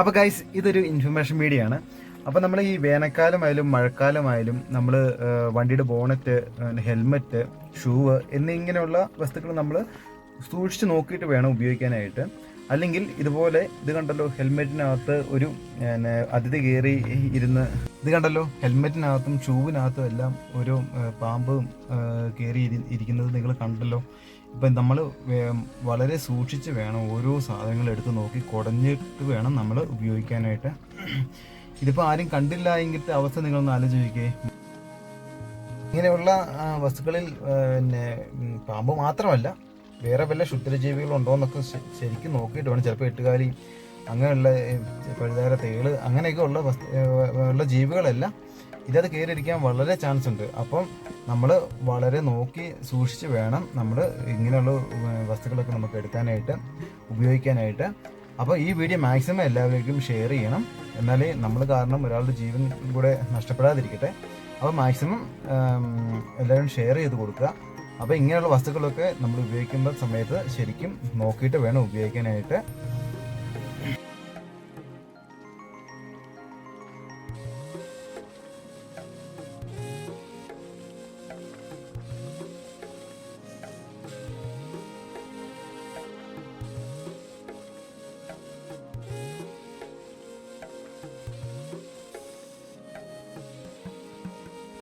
അപ്പോൾ ഗൈസ് ഇതൊരു information media ആണ്. അപ്പോൾ നമ്മൾ ഈ വേനൽക്കാലമായാലും മഴക്കാലമായാലും നമ്മൾ വണ്ടിയുടെ ബോണറ്റ് ഹെൽമെറ്റ് ഷൂവ് എന്നിങ്ങനെയുള്ള വസ്തുക്കൾ നമ്മൾ സൂക്ഷിച്ച് നോക്കിയിട്ട് വേണം ഉപയോഗിക്കാനായിട്ട്. അല്ലെങ്കിൽ ഇതുപോലെ ഇത് കണ്ടല്ലോ ഹെൽമെറ്റിനകത്ത് ഒരു അതിഥി കയറി ഇരുന്ന് ഇത് കണ്ടല്ലോ ഹെൽമെറ്റിനകത്തും ഷൂവിനകത്തും എല്ലാം ഒരു പാമ്പും കയറി ഇരി- ഇരിക്കുന്നത് നിങ്ങൾ കണ്ടല്ലോ. ഇപ്പം നമ്മൾ വളരെ സൂക്ഷിച്ച് വേണം ഓരോ സാധനങ്ങൾ എടുത്ത് നോക്കി കുടഞ്ഞിട്ട് വേണം നമ്മൾ ഉപയോഗിക്കാനായിട്ട്. ഇതിപ്പോൾ ആരും കണ്ടില്ല എങ്കിലത്തെ അവസ്ഥ നിങ്ങളൊന്ന് ആലോചിക്കേ. ഇങ്ങനെയുള്ള വസ്തുക്കളിൽ പിന്നെ പാമ്പ് മാത്രമല്ല വേറെ വല്ല ക്ഷുദ്രജീവികളുണ്ടോ എന്നൊക്കെ ശ- ശരിക്കും നോക്കിയിട്ട് വേണം ചിലപ്പോൾ എട്ടുകാലി അങ്ങനെയുള്ള പഴുതാര തേൾ അങ്ങനെയൊക്കെ ഉള്ള വസ്തു ഉള്ള ജീവികളെല്ലാം. ഇതത് കയറിയിരിക്കാൻ വളരെ ചാൻസ് ഉണ്ട്. അപ്പം നമ്മൾ വളരെ നോക്കി സൂക്ഷിച്ച് വേണം നമ്മൾ ഇങ്ങനെയുള്ള വസ്തുക്കളൊക്കെ നമുക്ക് എടുക്കാനായിട്ട് ഉപയോഗിക്കാനായിട്ട്. അപ്പോൾ ഈ വീഡിയോ മാക്സിമം എല്ലാവരിലേക്കും ഷെയർ ചെയ്യണം. എന്നാലേ നമ്മൾ കാരണം ഒരാളുടെ ജീവൻ കൂടെ നഷ്ടപ്പെടാതിരിക്കട്ടെ. അപ്പോൾ മാക്സിമം എല്ലാവരും ഷെയർ ചെയ്ത് കൊടുക്കുക. അപ്പോൾ ഇങ്ങനെയുള്ള വസ്തുക്കളൊക്കെ നമ്മൾ ഉപയോഗിക്കുന്ന സമയത്ത് ശരിക്കും നോക്കിയിട്ട് വേണം ഉപയോഗിക്കാനായിട്ട്.